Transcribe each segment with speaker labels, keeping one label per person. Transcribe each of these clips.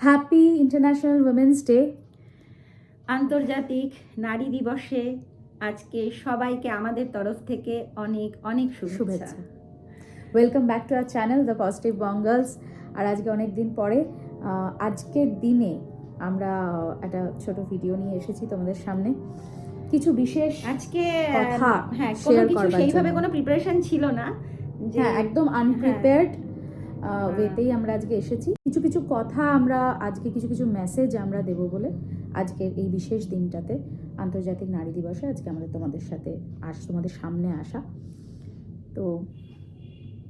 Speaker 1: Happy international women's day
Speaker 2: আন্তর্জাতিক নারী দিবসে আজকে সবাইকে আমাদের তরফ থেকে অনেক অনেক শুভেচ্ছা।
Speaker 1: Welcome back to our channel the positive Bongals আর আজকে অনেক দিন পরে আজকের দিনে আমরা একটা ছোট ভিডিও নিয়ে এসেছি তোমাদের সামনে। কিছু বিশেষ
Speaker 2: আজকে হ্যাঁ কোনো কিছু সেইভাবে কোনো প্রিপারেশন ছিল না
Speaker 1: হ্যাঁ একদম আনপ্রিপেয়ার্ড
Speaker 2: হ্যাঁ।
Speaker 1: ওয়েতেই আমরা আজকে এসেছি। কিছু কিছু কথা আমরা আজকে কিছু কিছু মেসেজ আমরা দেব বলে আজকের এই বিশেষ দিনটাতে আন্তর্জাতিক নারী দিবসে আজকে আমাদের তোমাদের সাথে আস, তোমাদের সামনে আসা। তো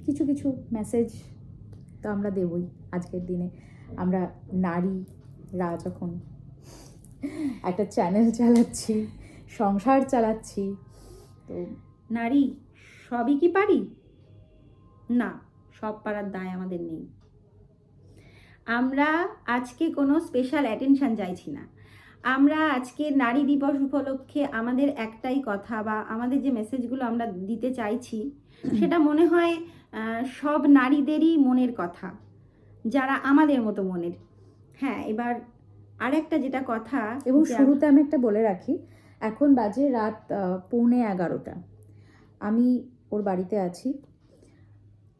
Speaker 1: কিছু কিছু মেসেজ তো আমরা দেবই আজকের দিনে। আমরা নারীরা যখন একটা চ্যানেল চালাচ্ছি, সংসার চালাচ্ছি, তো
Speaker 2: নারী, সবই কি পারি? না, সব পারার দায় আমাদের নেই। আমরা আজকে কোনো স্পেশাল অ্যাটেনশন চাইছি না। আমরা আজকে নারী দিবস উপলক্ষে আমাদের একটাই কথা বা আমাদের যে মেসেজগুলো আমরা দিতে চাইছি সেটা মনে হয় সব নারীদেরই মনের কথা যারা আমাদের মতো মনের। হ্যাঁ এবার আরেকটা যেটা কথা
Speaker 1: এবং শুরুতে আমি একটা বলে রাখি এখন বাজে রাত পৌনে এগারোটা। আমি ওর বাড়িতে আছি।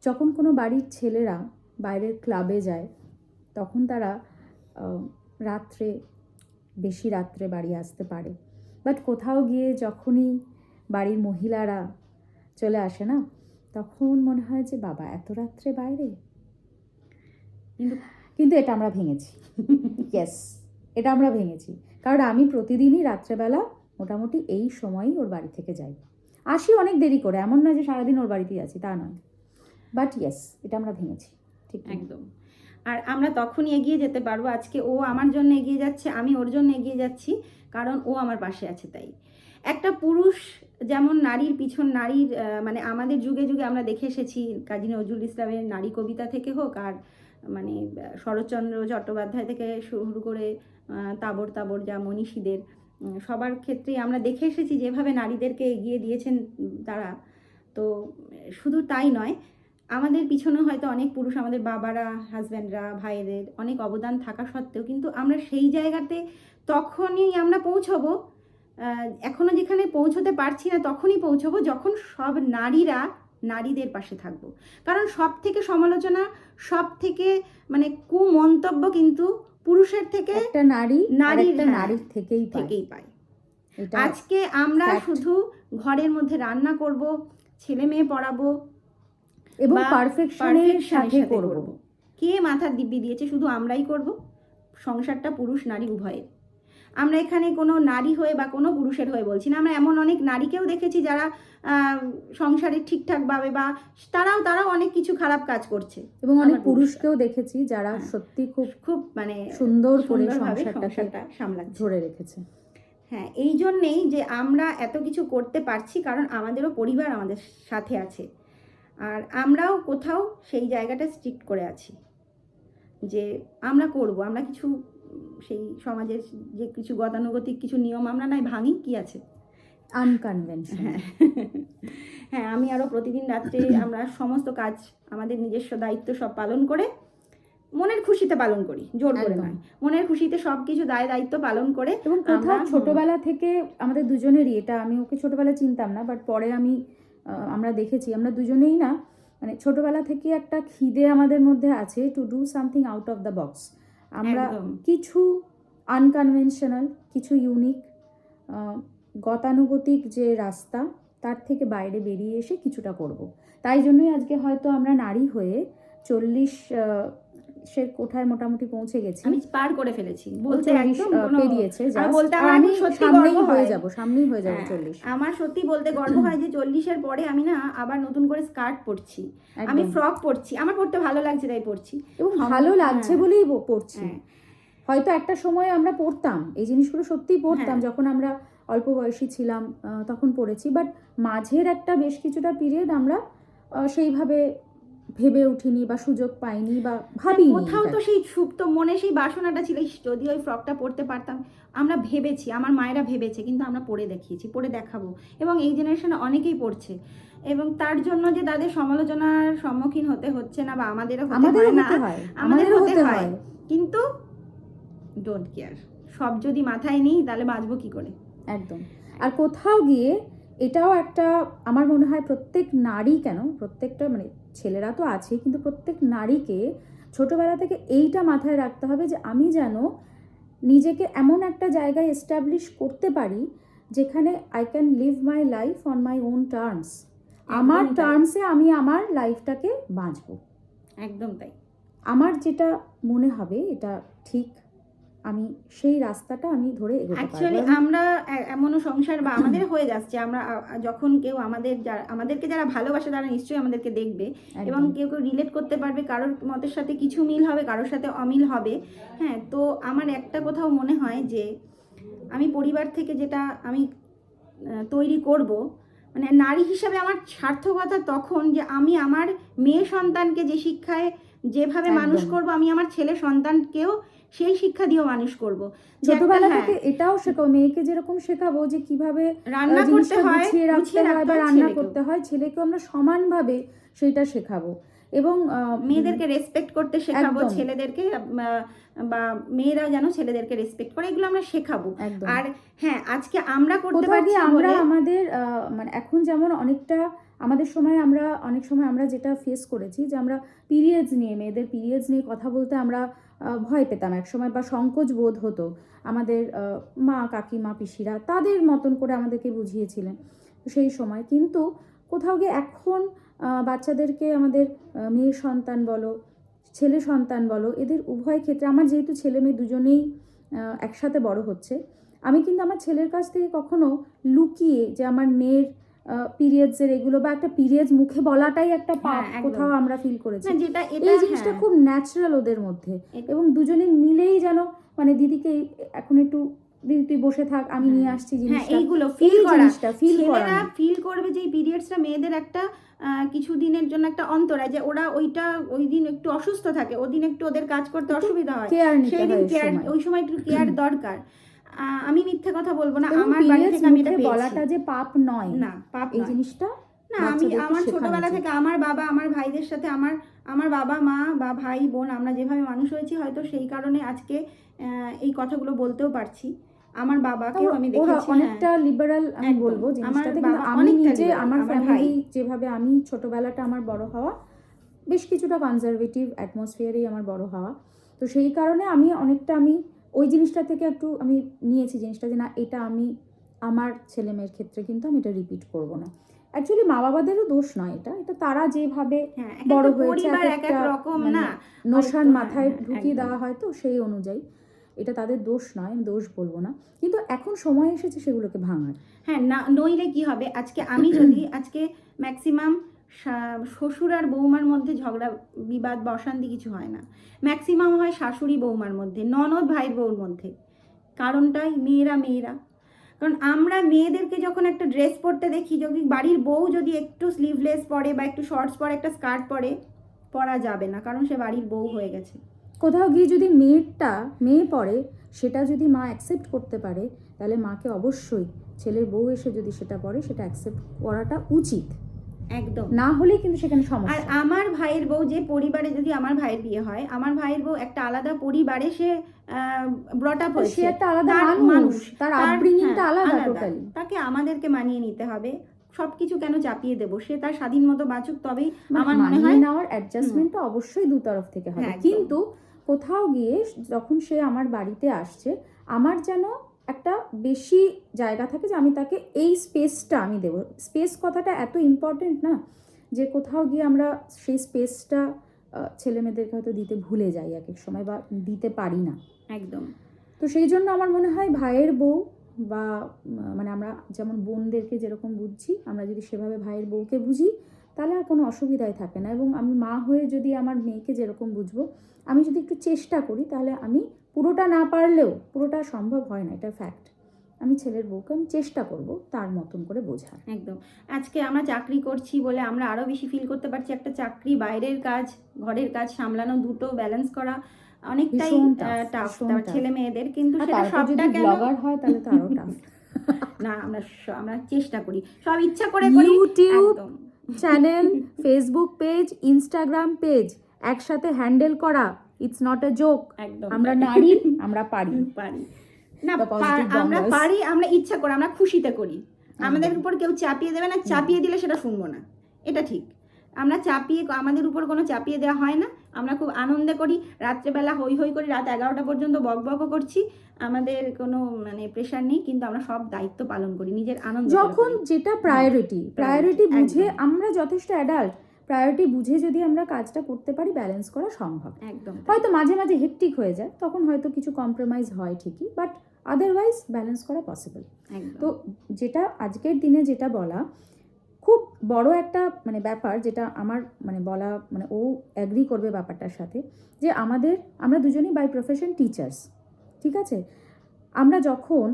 Speaker 1: যখন কোনো বাড়ির ছেলেরা বাইরের ক্লাবে যায় তখন তারা রাত্রে, বেশি রাত্রে বাড়ি আসতে পারে। বাট কোথাও গিয়ে যখনই বাড়ির মহিলারা চলে আসে না, তখন মনে হয় যে, বাবা, এত রাত্রে বাইরে?
Speaker 2: কিন্তু
Speaker 1: কিন্তু এটা আমরা ভেঙেছি। ইয়েস এটা আমরা ভেঙেছি। কারণ আমি প্রতিদিনই রাত্রেবেলা মোটামুটি এই সময়ই ওর বাড়ি থেকে যাই। আসি অনেক দেরি করে, এমন নয় যে সারাদিন ওর বাড়িতেই আছি, তা নয়। বাট ইয়েস এটা আমরা ভেঙেছি। ঠিক একদম।
Speaker 2: আর আমরা তখনই এগিয়ে যেতে পারব। আজকে ও আমার জন্য এগিয়ে যাচ্ছে, আমি ওর জন্য এগিয়ে যাচ্ছি, কারণ ও আমার পাশে আছে তাই। একটা পুরুষ যেমন নারীর পিছন, নারীর মানে আমাদের যুগে যুগে আমরা দেখে এসেছি, কাজী নজরুল ইসলামের নারী কবিতা থেকে হোক আর মানে শরৎচন্দ্র চট্টোপাধ্যায় থেকে শুরু করে তাবর তাবর যা মনীষীদের সবার ক্ষেত্রেই আমরা দেখে এসেছি যেভাবে নারীদেরকে এগিয়ে দিয়েছেন তারা। তো শুধু তাই নয় আমাদের পিছনে হয়তো অনেক পুরুষ আমাদের বাবারা হাজব্যান্ডরা ভাইয়েদের অনেক অবদান থাকা সত্ত্বেও কিন্তু আমরা সেই জায়গাতে তখনই আমরা পৌঁছবো। আহ, এখনও যেখানে পৌঁছতে পারছি না তখনই পৌঁছবো যখন সব নারীরা নারীদের পাশে থাকব। কারণ সব থেকে সমালোচনা সব থেকে মানে কুমন্তব্য কিন্তু পুরুষের থেকে
Speaker 1: একটা নারী
Speaker 2: নারীর, হ্যাঁ,
Speaker 1: নারীর থেকেই
Speaker 2: থেকেই পায়। আজকে আমরা শুধু ঘরের মধ্যে রান্না করব ছেলে মেয়ে পড়াবো
Speaker 1: এবং পারফেকশনের সাথে করব।
Speaker 2: কে মাথার দিব্যি দিয়েছে? শুধু আমরাই করব? সংসারটা পুরুষ নারী উভয়ের। আমরা এখানে কোনো নারী হয়ে বা কোনো পুরুষের হয়ে বলছি না। আমরা এমন অনেক নারীকেও দেখেছি যারা সংসারে ঠিকঠাকভাবে বা তারাও তারাও অনেক কিছু খারাপ কাজ করছে।
Speaker 1: এবং অনেক পুরুষকেও দেখেছি যারা
Speaker 2: হ্যাঁ।
Speaker 1: সত্যি খুব
Speaker 2: খুব মানে
Speaker 1: সুন্দর করে
Speaker 2: সংসারটা সামলাচ্ছে।
Speaker 1: ধরে রেখেছে।
Speaker 2: হ্যাঁ এই জন্যেই যে আমরা এত কিছু করতে পারছি কারণ আমাদেরও পরিবার আমাদের সাথে আছে। আর আমরাও কোথাও সেই জায়গাটা স্ট্রিক্ট করে আছি। যে আমরা করব আমরা কিছু সেই সমাজের যে কিছু গতানুগতিক কিছু নিয়ম আমরা নাই ভাঙি কি আছে?
Speaker 1: আনকনভেনশন
Speaker 2: হ্যাঁ। হ্যাঁ আমি আরও প্রতিদিন রাত্রে আমরা সমস্ত কাজ আমাদের নিজস্ব দায়িত্ব সব পালন করে মনের খুশিতে পালন করি জোর করে নয়। মনের খুশিতে সব কিছু দায় দায়িত্ব পালন করে
Speaker 1: এবং কোথাও ছোটবেলা থেকে আমাদের দুজনেরই এটা আমি ওকে ছোটবেলায় চিনতাম না বাট পরে আমি আমরা দেখেছি আমরা দুজনেই না মানে ছোটবেলা থেকে একটা খিদে আমাদের মধ্যে আছে to do something out of the box আমরা কিছু আনকনভেনশনাল কিছু ইউনিক গতানুগতিক যে রাস্তা তার থেকে বাইরে বেরিয়ে এসে কিছুটা করব। তাই জন্যই আজকে হয়তো আমরা নারী হয়ে চল্লিশ সে কোঠায় মোটামুটি পৌঁছে গেছি।
Speaker 2: আমি পার করে ফেলেছি। বলতে একদম
Speaker 1: পেরিয়েছে
Speaker 2: আর বলতে
Speaker 1: আমি
Speaker 2: সত্যি
Speaker 1: সামনেই
Speaker 2: গর্ব
Speaker 1: হয়ে
Speaker 2: হয়।
Speaker 1: যাব সামনেই হয়ে যাব
Speaker 2: হ্যাঁ,
Speaker 1: চল্লিশ।
Speaker 2: আমার সত্যি বলতে গর্ব হয় যে চল্লিশের পরে আমি না আবার নতুন করে স্কার্ট পরছি। আমি ফ্রক পরছি। আমার পরতে ভালো লাগছে তাই পরছি।
Speaker 1: এবং ভালো লাগছে
Speaker 2: হ্যাঁ।
Speaker 1: বলেই ব- পড়ছি
Speaker 2: হ্যাঁ।
Speaker 1: হয়তো একটা সময় আমরা পড়তাম এই জিনিসগুলো সত্যিই পড়তাম
Speaker 2: হ্যাঁ।
Speaker 1: যখন আমরা অল্প বয়সী ছিলাম তখন পড়েছি বাট মাঝের একটা বেশ কিছুটা পিরিয়ড আমরা সেইভাবে ভেবে উঠিনি বা সুযোগ পাইনি বা ভাবিনি
Speaker 2: কোথাও তো সেই সুপ্ত মনে সেই বাসনাটা ছিল যদি ওই ফ্রকটা পরতে পারতাম। আমরা ভেবেছি আমার মায়েরা ভেবেছে কিন্তু আমরা পরে দেখিয়েছি পরে দেখাবো। এবং এই জেনারেশনে অনেকেই পড়ছে। এবং তার জন্য যে তাদের সমালোচনার সম্মুখীন হতে হচ্ছে না বা আমাদেরও হতে হয় না আমাদের হতে হয়।
Speaker 1: হয়।
Speaker 2: কিন্তু ডোন্ট কেয়ার সব যদি মাথায় নেই তাহলে বাঁচবো কি করে?
Speaker 1: একদম। আর কোথাও গিয়ে এটাও একটা আমার মনে হয় প্রত্যেক নারী কেন প্রত্যেকটা মানে ছেলেরা তো আছেই কিন্তু প্রত্যেক নারীকে ছোটবেলা থেকে এইটা মাথায় রাখতে হবে যে আমি যেন নিজেকে এমন একটা জায়গায় এস্টাবলিশ করতে পারি যেখানে I can live my life on my own terms আমার টার্মসে আমি আমার লাইফটাকে বাঁচবো।
Speaker 2: একদম তাই।
Speaker 1: আমার যেটা মনে হবে এটা ঠিক আমি সেই রাস্তাটা আমি ধরে
Speaker 2: অ্যাকচুয়ালি আমরা এমনও সংসার বা আমাদের হয়ে যাচ্ছে আমরা যখন কেউ আমাদের যারা আমাদেরকে যারা ভালোবাসে তারা নিশ্চয়ই আমাদেরকে দেখবে এবং কেউ কেউ রিলেট করতে পারবে কারোর মতের সাথে কিছু মিল হবে কারোর সাথে অমিল হবে। হ্যাঁ তো আমার একটা কোথাও মনে হয় যে আমি পরিবার থেকে যেটা আমি তৈরি করব মানে নারী হিসাবে আমার সার্থকতা তখন যে আমি আমার মেয়ে সন্তানকে যে শিক্ষায় যেভাবে মানুষ। করব আমি আমার ছেলে সন্তানকেও সেই শিক্ষা দিয়েও মানুষ করব।
Speaker 1: ছোটবেলা
Speaker 2: হ্যাঁ,
Speaker 1: থেকে এটাও শেখাও মেয়েকে যেরকম শেখাবো যে কীভাবে
Speaker 2: রান্না করতে হয়
Speaker 1: রাখতে হয় বা রান্না করতে হয় ছেলেকে আমরা সমানভাবে সেটা শেখাবো। এবং
Speaker 2: মেয়েদেরকে রেসপেক্ট করতে শেখাবো ছেলেদেরকে বা মেয়েরা যেন ছেলেদেরকে রেসপেক্ট করে এগুলো আমরা শেখাবো। আর হ্যাঁ আজকে আমরা করতে
Speaker 1: পারি আমরা আমাদের আহ, মানে এখন যেমন অনেকটা আমাদের সময় আমরা অনেক সময় আমরা যেটা ফেস করেছি যে আমরা পিরিয়ডস নিয়ে মেয়েদের পিরিয়ডস নিয়ে কথা বলতে আমরা ভয় পেতাম এক সময় বা সংকোচ বোধ হতো। আমাদের মা, কাকিমা, পিসিরা তাদের মতন করে আমাদেরকে বুঝিয়েছিলেন সেই সময়। কিন্তু কোথাও গিয়ে এখন বাচ্চাদেরকে আমাদের মেয়ে সন্তান বলো, ছেলে সন্তান বলো, এদের উভয় ক্ষেত্রে আমার যেহেতু ছেলে মেয়ে দুজনেই একসাথে বড় হচ্ছে, আমি কিন্তু আমার ছেলের কাছ থেকে কখনো লুকিয়ে যে আমার মেয়ের পিরিয়ডসের এগুলো বা একটা পিরিয়ডস মুখে বলাটাই একটা পাপ
Speaker 2: হ্যাঁ,
Speaker 1: কোথাও আমরা ফিল করেছি।
Speaker 2: না যেটা এটা
Speaker 1: এই জিনিসটা
Speaker 2: হ্যাঁ,
Speaker 1: খুব ন্যাচারাল ওদের মধ্যে। এবং দুজনে মিলেই যেন মানে দিদিকে এখন একটু দিদি তুই বসে থাক আমি নিয়ে
Speaker 2: হ্যাঁ।
Speaker 1: আসছি
Speaker 2: হ্যাঁ
Speaker 1: জিনিসটা।
Speaker 2: এইগুলো
Speaker 1: এই
Speaker 2: ফিল করা।
Speaker 1: ফিল করা।
Speaker 2: ফিল করবে যে পিরিয়ডসটা মেয়েদের একটা কিছু দিনের জন্য একটা অন্তরায় যে ওরা ওইটা ওই দিন একটু অসুস্থ থাকে ওই দিন একটু ওদের কাজ করতে অসুবিধা হয়। সেই দিন কেয়ার ওই সময় একটু কেয়ার দরকার। আমি মিথ্যে কথা বলব না আমার বাড়ি থেকে আমি এটা
Speaker 1: বলাটা যে পাপ নয়
Speaker 2: না পাপ
Speaker 1: এই জিনিসটা
Speaker 2: না আমি আমার ছোটবেলা থেকে আমার বাবা আমার ভাইদের সাথে আমার আমার বাবা মা বা ভাই বোন আমরা যেভাবে মানুষ হয়েছি হয়তো সেই কারণে আজকে এই কথাগুলো বলতেও পারছি। আমার বাবাকেও আমি দেখেছি হ্যাঁ।
Speaker 1: অনেকটা লিবারাল আমি বলব
Speaker 2: আমার
Speaker 1: জিনিসটাতে কিন্তু আমি নিজে আমার
Speaker 2: আমার
Speaker 1: ফ্যামিলি যেভাবে আমি ছোটবেলাটা আমার বড় হওয়া বেশ কিছুটা কনজারভেটিভ অ্যাটমসফিয়ারেই আমার বড় হওয়া। তো সেই কারণে আমি অনেকটা আমি ওই জিনিসটা থেকে একটু আমি নিয়েছি জিনিসটা যে না এটা আমি আমার ছেলে মেয়ের ক্ষেত্রে কিন্তু আমি এটা রিপিট করব না। অ্যাকচুয়ালি মা বাবাদেরও দোষ নয় এটা এটা তারা যেভাবে
Speaker 2: হ্যাঁ
Speaker 1: বড় হয়েছে, একটা
Speaker 2: রকম
Speaker 1: মানে
Speaker 2: না
Speaker 1: নোশান মাথায়
Speaker 2: হ্যাঁ,
Speaker 1: ঢুকিয়ে দেওয়া হয় তো সেই অনুযায়ী এটা তাদের দোষ নয় আমি দোষ বলব না। কিন্তু এখন সময় এসেছে সেগুলোকে ভাঙার।
Speaker 2: হ্যাঁ না নইলে কি হবে? আজকে আমি যদি আজকে ম্যাক্সিমাম শ্বশুর আর বৌমার মধ্যে ঝগড়া, বিবাদ বা অশান্তি কিছু হয় না। ম্যাক্সিমাম হয় শাশুড়ি বৌমার মধ্যে, ননদ ভাই বউর মধ্যে। কারণটাই মেয়েরা মেয়েরা। কারণ আমরা মেয়েদেরকে যখন একটা ড্রেস পরতে দেখি, যদি বাড়ির বউ যদি একটু স্লিভলেস পরে বা একটু শর্টস পরে, একটা স্কার্ট পরে, পরা যাবে না, কারণ সে বাড়ির বউ হয়ে গেছে।
Speaker 1: কোথাও গিয়ে যদি মেয়েরটা, মেয়ে পড়ে সেটা যদি মা অ্যাকসেপ্ট করতে পারে, তাহলে মাকে অবশ্যই ছেলের বউ এসে যদি সেটা পড়ে সেটা অ্যাকসেপ্ট করাটা উচিত।
Speaker 2: একদম।
Speaker 1: না হলেই কিন্তু সেখানে
Speaker 2: আর আমার ভাইয়ের বউ যে পরিবারে যদি আমার ভাইয়ের বিয়ে হয় আমার ভাইয়ের বউ একটা আলাদা পরিবারে সে ব্রট আপ
Speaker 1: সে একটা আলাদা মানুষ তার
Speaker 2: হ্যাঁ,
Speaker 1: আলাদা। টোটালি
Speaker 2: তাকে আমাদেরকে মানিয়ে নিতে হবে। সবকিছু কেন চাপিয়ে দেবো? সে তার স্বাধীন মতো বাঁচুক তবেই আমার মনে হয়
Speaker 1: নেওয়ার অ্যাডজাস্টমেন্টটা অবশ্যই দু তরফ থেকে হবে।
Speaker 2: হ্যাঁ,
Speaker 1: কিন্তু কোথাও গিয়ে যখন সে আমার বাড়িতে আসছে আমার যেন একটা বেশি জায়গা থাকে যে আমি তাকে এই স্পেসটা আমি দেবো। স্পেস কথাটা এত ইম্পর্টেন্ট না যে কোথাও গিয়ে আমরা সেই স্পেসটা ছেলে মেয়েদেরকে হয়তো দিতে ভুলে যাই এক এক সময় বা দিতে পারি না।
Speaker 2: একদম।
Speaker 1: তো সেই জন্য আমার মনে হয় ভাইয়ের বউ বা মানে আমরা যেমন বোনদেরকে যেরকম বুঝছি আমরা যদি সেভাবে ভাইয়ের বউকে বুঝি তাহলে আর কোনো অসুবিধাই থাকে না। এবং আমি মা হয়ে যদি আমার মেয়েকে যেরকম বুঝব আমি যদি একটু চেষ্টা করি তাহলে আমি পুরোটা না পারলেও পুরোটা সম্ভব হয় না এটা ফ্যাক্ট আমি ছেলের বউকে আমি চেষ্টা করব তার মতন করে বোঝার।
Speaker 2: একদম। আজকে আমরা চাকরি করছি বলে আমরা আরও বেশি ফিল করতে পারছি একটা চাকরি বাইরের কাজ ঘরের কাজ সামলানো দুটো ব্যালেন্স করা অনেকটাই টাফ ছেলে মেয়েদের কিন্তু সেটা সবটা কেন?
Speaker 1: ব্লগার হয় তাহলে তো আরও টাফ
Speaker 2: না আমরা আমরা চেষ্টা করি। সব ইচ্ছা করে করি।
Speaker 1: YouTube channel Facebook page Instagram page একসাথে হ্যান্ডেল করা ইটস নট আ জোক আমরা নারী আমরা পারি।
Speaker 2: পারি। না আমরা পারি আমরা ইচ্ছা করি আমরা খুশিতে করি। আমাদের উপর কেউ চাপিয়ে দেবে না চাপিয়ে দিলে সেটা শুনব না। এটা ঠিক। আমরা চাপিয়ে আমাদের উপর কোনো চাপিয়ে দেওয়া হয় না। আমরা খুব আনন্দে করি রাত্রেবেলা হই হই করি রাত এগারোটা পর্যন্ত বক বকও করছি। আমাদের কোনো মানে প্রেশার নেই কিন্তু আমরা সব দায়িত্ব পালন করি নিজের আনন্দ
Speaker 1: যখন যেটা প্রায়োরিটি প্রায়োরিটি বুঝে আমরা যথেষ্ট অ্যাডাল্ট প্রায়োরিটি বুঝে যদি আমরা কাজটা করতে পারি ব্যালেন্স করা সম্ভব।
Speaker 2: একদম
Speaker 1: হয়তো মাঝে মাঝে হেকটিক হয়ে যায় তখন হয়তো কিছু কম্প্রোমাইজ হয় ঠিকই বাট আদারওয়াইজ ব্যালেন্স করা পসিবল তো যেটা আজকের দিনে যেটা বলা খুব বড় একটা মানে ব্যাপার যেটা আমার মানে বলা মানে ও অ্যাগ্রি করবে ব্যাপারটার সাথে যে আমাদের আমরা দুজনেই বাই প্রফেশন টিচার্স ঠিক আছে? আমরা যখন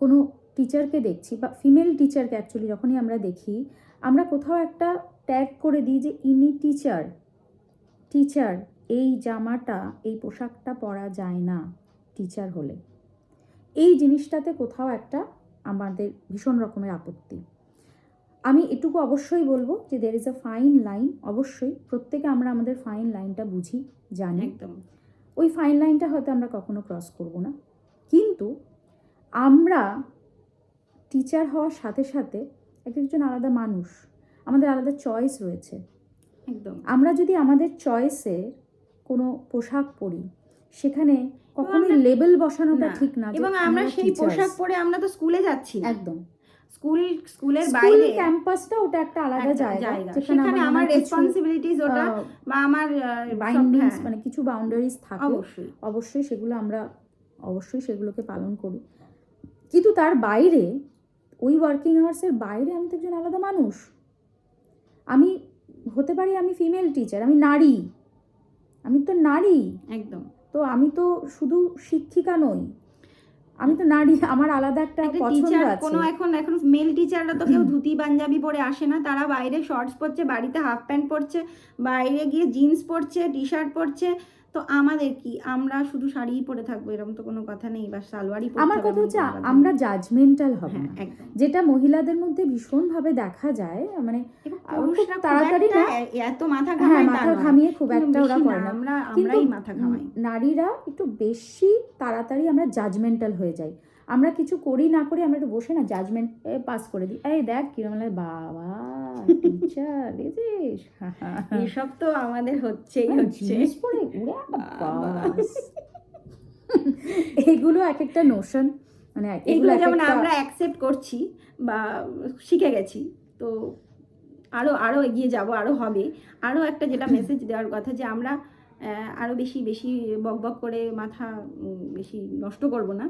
Speaker 1: কোনো টিচারকে দেখছি বা ফিমেল টিচারকে অ্যাকচুয়ালি যখনই আমরা দেখি আমরা কোথাও একটা ট্যাগ করে দিই যে ইনি টিচার টিচার এই জামাটা এই পোশাকটা পরা যায় না টিচার হলে। এই জিনিসটাতে কোথাও একটা আমাদের ভীষণ রকমের আপত্তি। আমি এটুকু অবশ্যই বলব যে there is a fine line অবশ্যই প্রত্যেকে আমরা আমাদের ফাইন লাইনটা বুঝি জানি।
Speaker 2: একদম।
Speaker 1: ওই ফাইন লাইনটা হয়তো আমরা কখনো ক্রস করব না। কিন্তু আমরা টিচার হওয়ার সাথে সাথে এক একজন আলাদা মানুষ আমাদের আলাদা চয়েস রয়েছে।
Speaker 2: একদম।
Speaker 1: আমরা যদি আমাদের চয়েসে কোনো পোশাক পরি সেখানে কখনোই লেবেল বসানোটা ঠিক না
Speaker 2: এবং আমরা সেই পোশাক পরে আমরা তো স্কুলে যাচ্ছি
Speaker 1: একদম।
Speaker 2: স্কুল স্কুলের বাইরে।
Speaker 1: ক্যাম্পাসটা ওটা একটা আলাদা জায়গা যেখানে
Speaker 2: সেখানে আমার রেসপন্সিবিলিটিস ওটা বা আমার
Speaker 1: বাইন্ডিংস
Speaker 2: হ্যাঁ,
Speaker 1: মানে কিছু বাউন্ডারিজ থাকে।
Speaker 2: অবশ্যই।
Speaker 1: অবশ্যই সেগুলো আমরা অবশ্যই সেগুলোকে পালন করি। কিন্তু তার বাইরে ওই ওয়ার্কিং আওয়ার্সের বাইরে আমি তো একজন আলাদা মানুষ। আমি হতে পারি আমি ফিমেল টিচার আমি নারী। আমি তো নারী।
Speaker 2: একদম।
Speaker 1: তো আমি তো শুধু শিক্ষিকা নই। আমি তো নারী আমার আলাদা একটা পছন্দ
Speaker 2: টিচার
Speaker 1: আছে।
Speaker 2: কোনো এখন এখন মেল টিচাররা তো কেউ ধুতি পাঞ্জাবি পরে আসে না। তারা বাইরে শর্টস পরছে বাড়িতে হাফ প্যান্ট পরছে বাইরে গিয়ে জিন্স পরছে টি শার্ট পরছে তো আমাদের কি? আমরা শুধু শাড়িই পরে থাকব এরকম তো কোনো কথা নেই বা সালোয়ারই
Speaker 1: আমার কথা হচ্ছে আমরা জাজমেন্টাল হব
Speaker 2: হ্যাঁ
Speaker 1: না। যেটা মহিলাদের মধ্যে ভীষণভাবে দেখা যায় মানে তাড়াতাড়ি না-
Speaker 2: এত মাথা
Speaker 1: হ্যাঁ
Speaker 2: ঘামায়
Speaker 1: মাথা ঘামিয়ে খুব একটা ওরা করে
Speaker 2: না আমরা আমরাই মাথা ঘামাই।
Speaker 1: নারীরা একটু বেশি তাড়াতাড়ি আমরা জাজমেন্টাল হয়ে যাই। আমরা কিছু করি না করি আমরা একটু বসে না জাজমেন্ট পাস করে দিই। এই দেখ কিরম লাগে, বাবা টিচার দেখেছিস
Speaker 2: এসব তো আমাদের হচ্ছেই হচ্ছে।
Speaker 1: উড়ে। এগুলো এক একটা নোশন মানে এগুলো
Speaker 2: যেমন আমরা অ্যাকসেপ্ট করছি বা শিখে গেছি তো আরও আরও এগিয়ে যাব আরও হবে। আরও একটা যেটা মেসেজ দেওয়ার কথা যে আমরা আরও বেশি বেশি বক বক করে মাথা বেশি নষ্ট করব না।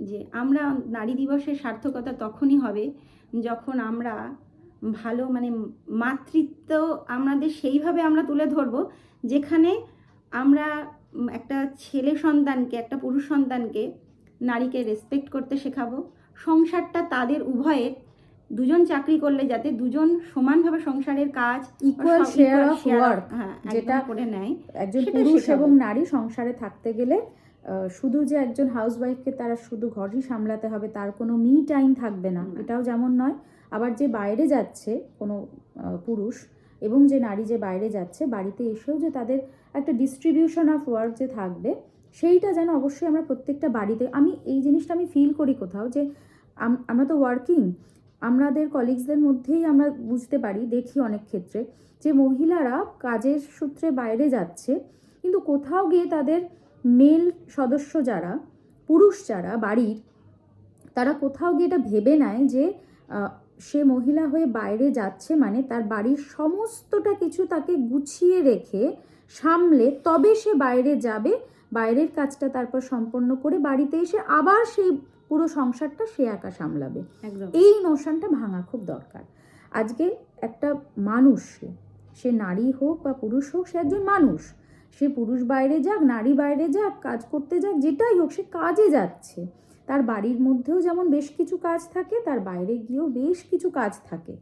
Speaker 2: যে আমরা নারী দিবসের সার্থকতা তখনই হবে যখন আমরা ভালো মানে মাতৃত্ব আমাদের সেইভাবে আমরা তুলে ধরবো যেখানে আমরা একটা ছেলে সন্তানকে একটা পুরুষ সন্তানকে নারীকে রেসপেক্ট করতে শেখাবো। সংসারটা তাদের উভয়ের দুজন চাকরি করলে যাতে দুজন সমানভাবে সংসারের কাজ
Speaker 1: ইকুয়াল শেয়ার অফ ওয়ার্ক
Speaker 2: হ্যাঁ
Speaker 1: যেটা
Speaker 2: করে নেয়
Speaker 1: একজন পুরুষ এবং নারী সংসারে থাকতে গেলে শুধু যে একজন হাউসওয়াইফকে তারা শুধু ঘরই সামলাতে হবে তার কোনো মি টাইম থাকবে না। এটাও যেমন নয় আবার যে বাইরে যাচ্ছে কোনো পুরুষ এবং যে নারী যে বাইরে যাচ্ছে বাড়িতে এসেও যে তাদের একটা ডিস্ট্রিবিউশন অফ ওয়ার্ক যে থাকবে সেইটা যেন অবশ্যই আমরা প্রত্যেকটা বাড়িতে আমি এই জিনিসটা আমি ফিল করি কোথাও যে আম- আমরা তো ওয়ার্কিং আমাদের কলিগসদের মধ্যেই আমরা বুঝতে পারি দেখি অনেক ক্ষেত্রে যে মহিলারা কাজের সূত্রে বাইরে যাচ্ছে কিন্তু কোথাও গিয়ে তাদের মেল সদস্য যারা পুরুষ যারা বাড়ির তারা কোথাও গিয়ে এটা ভেবে নেয় যে সে মহিলা হয়ে বাইরে যাচ্ছে মানে তার বাড়ির সমস্তটা কিছু তাকে গুছিয়ে রেখে সামলে তবে সে বাইরে যাবে বাইরের কাজটা তারপর সম্পন্ন করে বাড়িতে এসে আবার সেই পুরো সংসারটা সে একা সামলাবে এই নোশনটা ভাঙা খুব দরকার আজকে একটা মানুষ সে। সে নারী হোক বা পুরুষ হোক সে একজন মানুষ সে পুরুষ বাইরে যাক নারী বাইরে যাক কাজ করতে যাক যেটাই হোক সে কাজে যাচ্ছে। তার বাড়ির মধ্যেও যেমন বেশ কিছু কাজ থাকে তার বাইরে গিয়েও বেশ কিছু কাজ থাকে।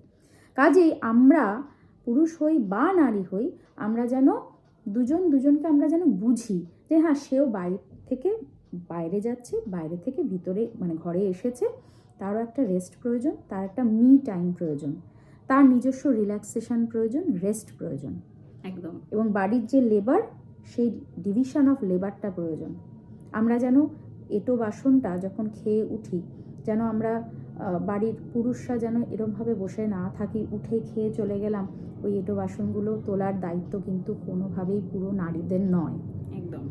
Speaker 1: কাজেই আমরা পুরুষ হই বা নারী হই আমরা যেন দুজন দুজনকে আমরা যেন বুঝি যে হ্যাঁ সেও বাইরে থেকে বাইরে যাচ্ছে বাইরে থেকে ভিতরে মানে ঘরে এসেছে। তারও একটা রেস্ট প্রয়োজন তার একটা মি টাইম প্রয়োজন তার নিজস্ব রিল্যাক্সেশন প্রয়োজন রেস্ট প্রয়োজন।
Speaker 2: একদম।
Speaker 1: এবং বাড়ির যে লেবার সেই ডিভিশন অফ লেবারটা প্রয়োজন। আমরা যেন এটো বাসনটা যখন খেয়ে উঠি, যেন আমরা বাড়ির পুরুষরা যেন এরমভাবে বসে না থাকি, উঠে খেয়ে চলে গেলাম, ওই এটো বাসনগুলো তোলার দায়িত্ব কিন্তু কোনোভাবেই পুরো নারীদের নয়।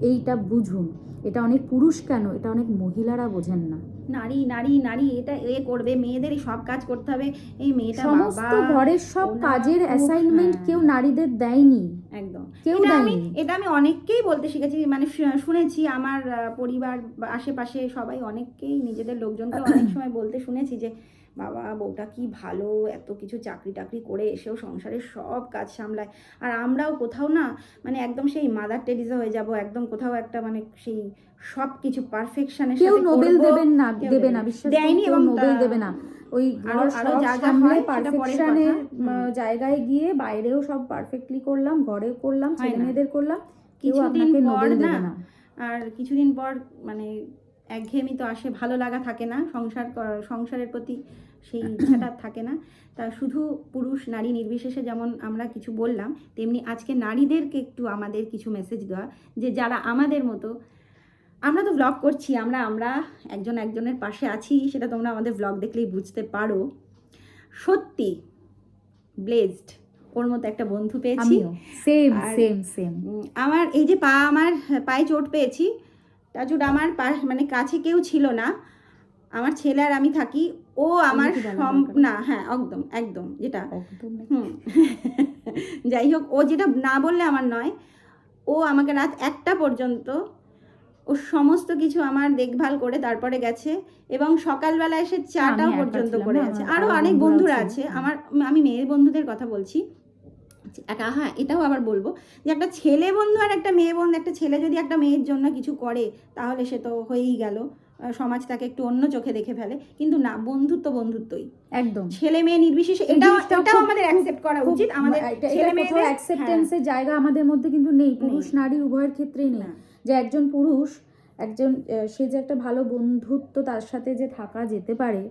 Speaker 1: এইটা বুঝুন এটা অনেক পুরুষ কেন? এটা অনেক মহিলারা বোঝেন না।
Speaker 2: নারী নারী নারী এটা এ করবে মেয়েদেরই সব কাজ করতে হবে। এই মেয়েটা
Speaker 1: সমস্ত ঘরের সব কাজের অ্যাসাইনমেন্ট। কেউ নারীদের দেয়নি।
Speaker 2: একদম।
Speaker 1: কেউ
Speaker 2: আমি
Speaker 1: দেয়নি।
Speaker 2: এটা আমি অনেককেই বলতে শিখেছি মানে শুনেছি আমার পরিবার আশেপাশে সবাই অনেককেই নিজেদের লোকজনকে অনেক সময় বলতে শুনেছি যে বাবা বউটা কি ভালো এত কিছু চাকরি টাকরি করে এসেও সংসারের সব কাজ সামলায়। আর আমরাও কোথাও না মানে একদম সেই মাদার টেরিজা হয়ে যাব একদম কোথাও একটা মানে সেই সব কিছু পারফেকশনের
Speaker 1: কেউ
Speaker 2: সাথে
Speaker 1: নোবেল দেবেন না দেবে না। বিশ্বাস
Speaker 2: দেয়নি এবং
Speaker 1: নোবেল দেবে না। ওই
Speaker 2: আরো-
Speaker 1: ঘর আরও
Speaker 2: যা যা হয়
Speaker 1: পারফেকশনের জায়গায় গিয়ে বাইরেও সব পারফেক্টলি করলাম ঘরে করলাম ছেলে মেয়েদের করলাম কেউ
Speaker 2: কিছুদিন
Speaker 1: আপনাকে নোবেল দেবে
Speaker 2: না। আর কিছুদিন পর মানে একঘেয়েমি তো আসে ভালো লাগা থাকে না সংসার সংসারের প্রতি সেই ইচ্ছাটা থাকে না। তা শুধু পুরুষ নারী নির্বিশেষে যেমন আমরা কিছু বললাম তেমনি আজকে নারীদেরকে একটু আমাদের কিছু মেসেজ দেওয়া যে যারা আমাদের মতো আমরা তো ব্লগ করছি আমরা আমরা একজন একজনের পাশে আছি সেটা তোমরা আমাদের ব্লগ দেখলেই বুঝতে পারো। সত্যি ব্লেজড ওর মতো একটা বন্ধু পেয়েছি।
Speaker 1: সেম সেম সেম
Speaker 2: আমার এই যে পা আমার পায়ে চোট পেয়েছি টাচুট আমার মানে কাছে কেউ ছিল না। আমার ছেলে আর আমি থাকি। ও আমার না হ্যাঁ একদম একদম যেটা হুম। যাই হোক ও যেটা না বললে আমার নয়। ও আমাকে রাত একটা পর্যন্ত ও সমস্ত কিছু আমার দেখভাল করে তারপরে গেছে এবং সকালবেলা এসে চাটাও পর্যন্ত করে আছে আরও অনেক বন্ধুরা আছে। আমার আমি মেয়ের বন্ধুদের কথা বলছি। একা হ্যাঁ এটাও আবার বলব যে একটা ছেলে বন্ধু আর একটা মেয়ে বন্ধু একটা ছেলে যদি একটা মেয়ের জন্য কিছু করে তাহলে সে তো হয়েই গেল। সমাজ তাকে একটু অন্য চোখে দেখে ফেলে। কিন্তু না বন্ধুত্ব বন্ধুত্বই।
Speaker 1: একদম।
Speaker 2: ছেলে মেয়ে নির্বিশেষে এটাও এটাও আমাদের অ্যাকসেপ্ট করা উচিত। আমাদের ছেলে মেয়েদের হ্যাঁ।
Speaker 1: অ্যাকসেপ্টেন্সের জায়গা আমাদের মধ্যে কিন্তু নেই। পুরুষ নারী উভয়ের ক্ষেত্রেই নেই।
Speaker 2: না।
Speaker 1: যে একজন পুরুষ একজন সে যে একটা ভালো বন্ধুত্ব তার সাথে যে থাকা যেতে পারে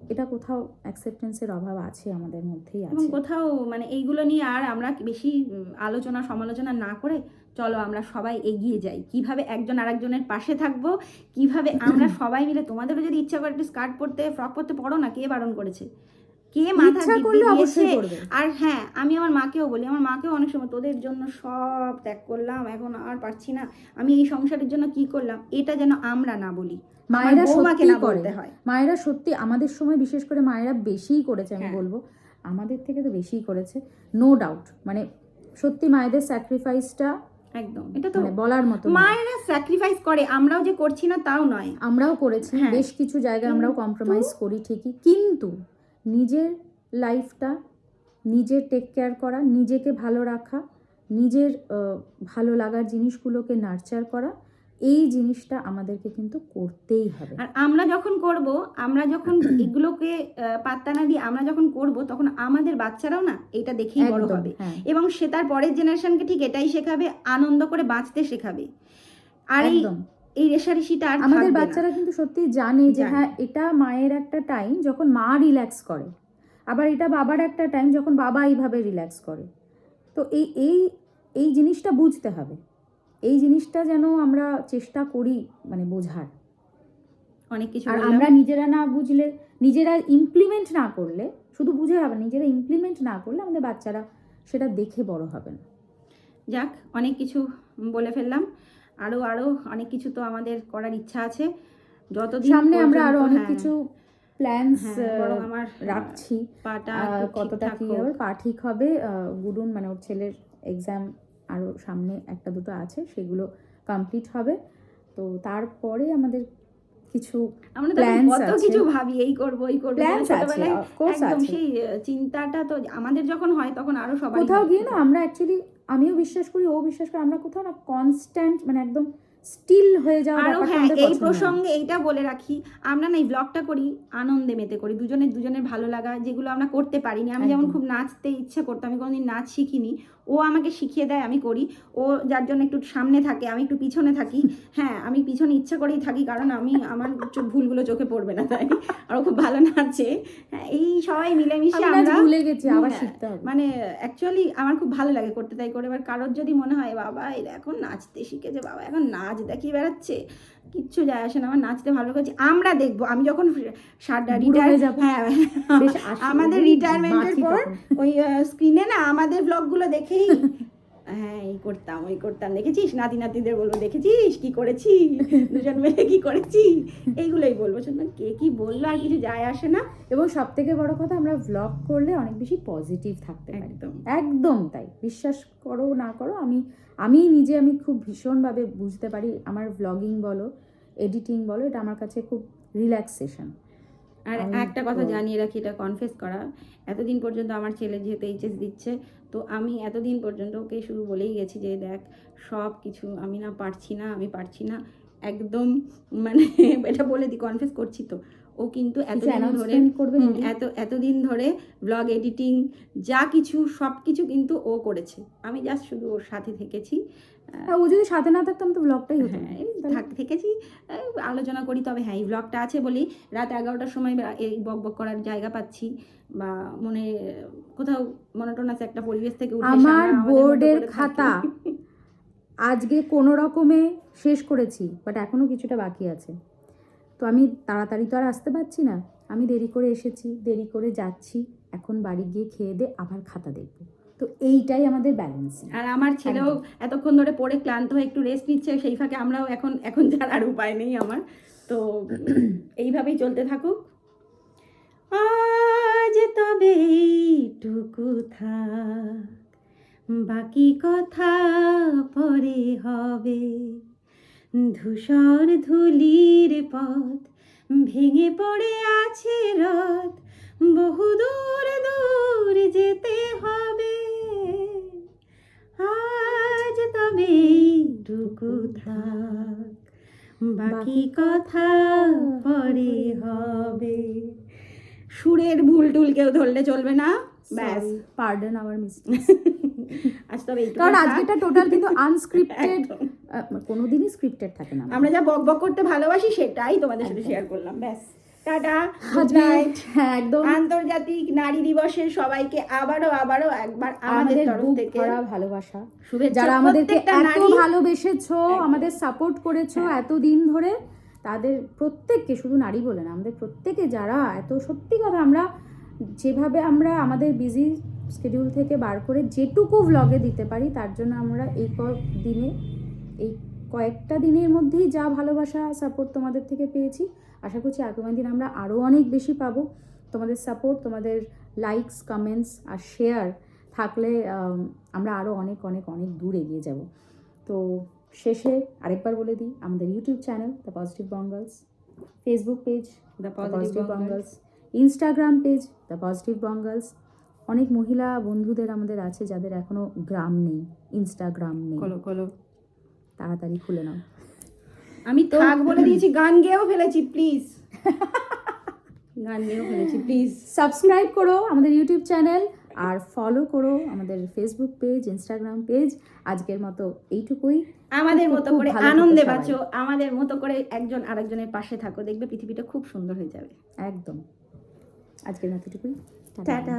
Speaker 1: এটা কোথাও অ্যাকসেপ্টেন্সের অভাব আছে আমাদের মধ্যেই
Speaker 2: এবং
Speaker 1: আছে।
Speaker 2: কোথাও মানে এইগুলো নিয়ে আর আমরা বেশি আলোচনা সমালোচনা না করে চলো আমরা সবাই এগিয়ে যাই। কীভাবে একজন আরেকজনের পাশে থাকব? কীভাবে আমরা সবাই মিলে তোমাদেরও যদি ইচ্ছা করে একটু স্কার্ট পরতে ফ্রক পরতে পড়ো না কে বারণ করেছে? কে মাথা
Speaker 1: করলে অবশ্যই
Speaker 2: আর হ্যাঁ আমি আমার মাকেও বলি আমার মাকেও অনেক সময় তোদের জন্য সব ত্যাগ করলাম এখন আর পারছি না। আমি এই সংসারের জন্য কি করলাম? এটা যেন আমরা না বলি।
Speaker 1: মায়েরা সত্যি করে।
Speaker 2: হয়।
Speaker 1: মায়েরা সত্যি আমাদের সময় বিশেষ করে মায়েরা বেশিই করেছে আমি
Speaker 2: হ্যাঁ।
Speaker 1: বলব। আমাদের থেকে তো বেশিই করেছে। নো ডাউট মানে সত্যি মায়েদের স্যাক্রিফাইসটা
Speaker 2: একদম। এটা তো
Speaker 1: মানে বলার মতো
Speaker 2: মায়েরা স্যাক্রিফাইস করে আমরাও যে করছি না তাও নয়।
Speaker 1: আমরাও করেছি
Speaker 2: হ্যাঁ।
Speaker 1: বেশ কিছু জায়গায় আমরাও কম্প্রোমাইজ করি ঠিকই। কিন্তু নিজের লাইফটা নিজের টেক কেয়ার করা নিজেকে ভালো রাখা নিজের ভালো লাগার জিনিসগুলোকে নার্চার করা এই জিনিসটা আমাদেরকে কিন্তু করতেই হবে।
Speaker 2: আর আমরা যখন করব আমরা যখন এগুলোকে পাত্তা না দিয়ে আমরা যখন করব তখন আমাদের বাচ্চারাও না এটা দেখেই বড় হবে।
Speaker 1: হ্যাঁ।
Speaker 2: এবং সে তার পরের জেনারেশনকে ঠিক এটাই শেখাবে আনন্দ করে বাঁচতে শেখাবে। আর এই
Speaker 1: একদম।
Speaker 2: এই রেশারেশিটা আর
Speaker 1: আমাদের বাচ্চারা কিন্তু সত্যি জানে যে হ্যাঁ এটা মায়ের একটা টাইম যখন মা রিল্যাক্স করে আবার এটা বাবার একটা টাইম যখন বাবা এইভাবে রিল্যাক্স করে। তো এই এই এই জিনিসটা বুঝতে হবে। এই জিনিসটা যেন আমরা চেষ্টা করি মানে বোঝার।
Speaker 2: অনেক কিছু
Speaker 1: আর আমরা নিজেরা না বুঝলে নিজেরা ইমপ্লিমেন্ট না করলে শুধু বুঝে হবে নিজেরা ইমপ্লিমেন্ট না করলে আমাদের বাচ্চারা সেটা দেখে বড় হবে না।
Speaker 2: যাক অনেক কিছু বলে ফেললাম। আরও আরও অনেক কিছু তো আমাদের করার ইচ্ছা আছে। যতদিন
Speaker 1: সামনে আমরা
Speaker 2: আরও
Speaker 1: অনেক
Speaker 2: হ্যাঁ,
Speaker 1: কিছু প্ল্যানস
Speaker 2: আমার
Speaker 1: রাখছি।
Speaker 2: পাটা
Speaker 1: কতটা কি। হবে পা ঠিক হবে গুডুন মানে ওর ছেলের এক্সাম আরও সামনে একটা দুটো আছে সেগুলো কমপ্লিট হবে। তো তারপরে আমাদের কিছু
Speaker 2: আমরা কত কিছু ভাবি এই করব এই করব। ছোটবেলায় একদম সেই চিন্তাটা তো আমাদের যখন হয় তখন আরও সবাই
Speaker 1: কোথাও গিয়ে না আমরা অ্যাকচুয়ালি আমিও বিশ্বাস করি ও বিশ্বাস করি আমরা কোথাও না কনস্ট্যান্ট মানে একদম স্টিল হয়ে যাওয়া আরও
Speaker 2: হ্যাঁ এই প্রসঙ্গে এইটা বলে রাখি আমরা না এই ব্লগটা করি আনন্দে মেতে করি দুজনের দুজনের ভালো লাগা যেগুলো আমরা করতে পারিনি। আমি যেমন খুব নাচতে ইচ্ছে করতাম আমি কোনোদিন নাচ শিখিনি। ও আমাকে শিখিয়ে দেয় আমি করি। ও যার জন্য একটু সামনে থাকে আমি একটু পিছনে থাকি। হ্যাঁ আমি পিছনে ইচ্ছা করেই থাকি কারণ আমি আমার ভুলগুলো চোখে পড়বে না তাই। আর ও খুব ভালো নাচে। হ্যাঁ, এই সবাই মিলেমিশে আমরা
Speaker 1: ভুলে গেছি আবার
Speaker 2: হ্যাঁ,
Speaker 1: শিখতে হবে।
Speaker 2: মানে অ্যাকচুয়ালি আমার খুব ভালো লাগে করতে তাই করে। এবার কারোর যদি মনে হয় বাবা এরা এখন নাচতে শিখেছে বাবা এখন নাচ দেখিয়ে বেড়াচ্ছে। কিচ্ছু যায় আসে না আমার নাচতে ভালো করছি আমরা দেখব আমি যখন
Speaker 1: হয়ে যাব।
Speaker 2: হ্যাঁ আমাদের রিটায়ারমেন্টের পর ওই স্ক্রিনে না আমাদের ব্লগগুলো দেখেই হ্যাঁ এই করতাম ওই করতাম। দেখেছিস? নাতি নাতিদের বলব দেখেছিস? কি করেছি? দুজন মিলে কি করেছি? এইগুলোই বলব। শুধু কে কি বলল আর কিছু যায় আসে না।
Speaker 1: এবং সব থেকে বড় কথা আমরা ভ্লগ করলে অনেক বেশি পজিটিভ থাকতে পারি।
Speaker 2: একদম।
Speaker 1: একদম তাই। বিশ্বাস করো না করো আমি আমি নিজে আমি খুব ভীষণভাবে বুঝতে পারি। আমার ভ্লগিং বলো এডিটিং বলো এটা আমার কাছে খুব রিল্যাক্সেশন
Speaker 2: আর একটা কথা জানিয়ে রাখি এটা কনফেস করা। এতদিন পর্যন্ত আমার ছেলে যেহেতু এইচএস দিচ্ছে তো আমি এতদিন পর্যন্ত ওকে শুরু বলেই গেছি যে দেখ সব কিছু আমি না পারছি না আমি পারছি না। একদম মানে এটা বলে দিই কনফেস করছি তো। ও কিন্তু এতদিন ধরে এত এতদিন ধরে ব্লগ এডিটিং যা কিছু সব কিছু কিন্তু ও করেছে। আমি জাস্ট শুধু ওর সাথে থেকেছি।
Speaker 1: ও যদি সাথে না থাকতাম তো ব্লগটাই হতো।
Speaker 2: হ্যাঁ থাক- থেকেছি। আলোচনা করি তবে হ্যাঁ এই ব্লগটা আছে বলি। রাত এগারোটার সময় এই বক বক করার জায়গা পাচ্ছি বা মনে কোথাও মনোটনাস একটা পরিবেশ থেকে
Speaker 1: আমার বোর্ডের খাতা আজকে কোনো রকমে শেষ করেছি বাট এখনও কিছুটা বাকি আছে। তো আমি তাড়াতাড়ি তো আর আসতে পারছি না। আমি দেরি করে এসেছি দেরি করে যাচ্ছি। এখন বাড়ি গিয়ে খেয়ে দে আবার খাতা দেখব। তো এইটাই আমাদের ব্যালেন্স
Speaker 2: আর আমার ছেলেও এতক্ষণ ধরে পড়ে ক্লান্ত হয়ে একটু রেস্ট নিচ্ছে সেই ফাঁকে আমরাও এখন এখন যার আর উপায় নেই আমার। তো এইভাবেই চলতে থাকুক। আজ তবে এইটুকু থাক বাকি কথা পরে হবে। ধূসর ধুলির পথ ভেঙে পড়ে আছে রথ বহু দূর দূর যেতে হবে। আজ তবে টুকু থাক। বাকি কথা পরে হবে। সুরের ভুল টুল কেউ ধরলে চলবে না? ব্যাস
Speaker 1: পার্ডন আওয়ার মিস্টেক
Speaker 2: আজ তবে
Speaker 1: কারণ আজকেটা টোটাল কিন্তু আনস্ক্রিপ্টেড। কোনোদিনই স্ক্রিপ্টেড থাকে না।
Speaker 2: আমরা যা বক বক করতে ভালোবাসি সেটাই তোমাদের সাথে শেয়ার করলাম ব্যাস। টাটা গুড নাইট
Speaker 1: হ্যাঁ একদম।
Speaker 2: আন্তর্জাতিক নারী দিবসে সবাইকে আবারও আবারও একবার আমাদের তরফ থেকে
Speaker 1: ভালোবাসা।
Speaker 2: শুভেচ্ছা।
Speaker 1: যারা আমাদেরকে এত ভালোবেসেছো আমাদের সাপোর্ট করেছ
Speaker 2: হ্যাঁ।
Speaker 1: এত দিন ধরে তাদের প্রত্যেককে শুধু নারী বলে না আমাদের প্রত্যেকে যারা এত সত্যি কথা আমরা যেভাবে আমরা আমাদের বিজি শিডিউল থেকে বার করে যেটুকু ভ্লগে দিতে পারি তার জন্য আমরা এই দিনে এই কয়েকটা দিনের মধ্যেই যা ভালোবাসা সাপোর্ট তোমাদের থেকে পেয়েছি আশা করছি আগামী দিন আমরা আরও অনেক বেশি পাবো। তোমাদের সাপোর্ট তোমাদের লাইকস কমেন্টস আর শেয়ার থাকলে আম, আমরা আরও অনেক অনেক অনেক দূর এগিয়ে যাব। তো শেষে আরেকবার বলে দিই আমাদের YouTube channel the positive Bongals Facebook page
Speaker 2: the positive
Speaker 1: Bongals Instagram page the positive Bongals অনেক মহিলা বন্ধুদের আমাদের আছে যাদের এখনও গ্রাম নেই ইনস্টাগ্রাম নেই। তাড়াতাড়ি খুলে নাও।
Speaker 2: আমি থাক বলে দিয়েছি গান গেয়েও ফেলেছি প্লিজ গান গেয়েও ফেলেছি প্লিজ
Speaker 1: সাবস্ক্রাইব করো আমাদের ইউটিউব চ্যানেল আর ফলো করো আমাদের ফেসবুক পেজ ইনস্টাগ্রাম পেজ আজকের মতো এইটুকুই।
Speaker 2: আমাদের মতো করে আনন্দে বাঁচো আমাদের মতো করে একজন আরেকজনের পাশে থাকো দেখবে পৃথিবীটা খুব সুন্দর হয়ে যাবে।
Speaker 1: একদম। আজকের মতো এটুকুই
Speaker 2: টাটা।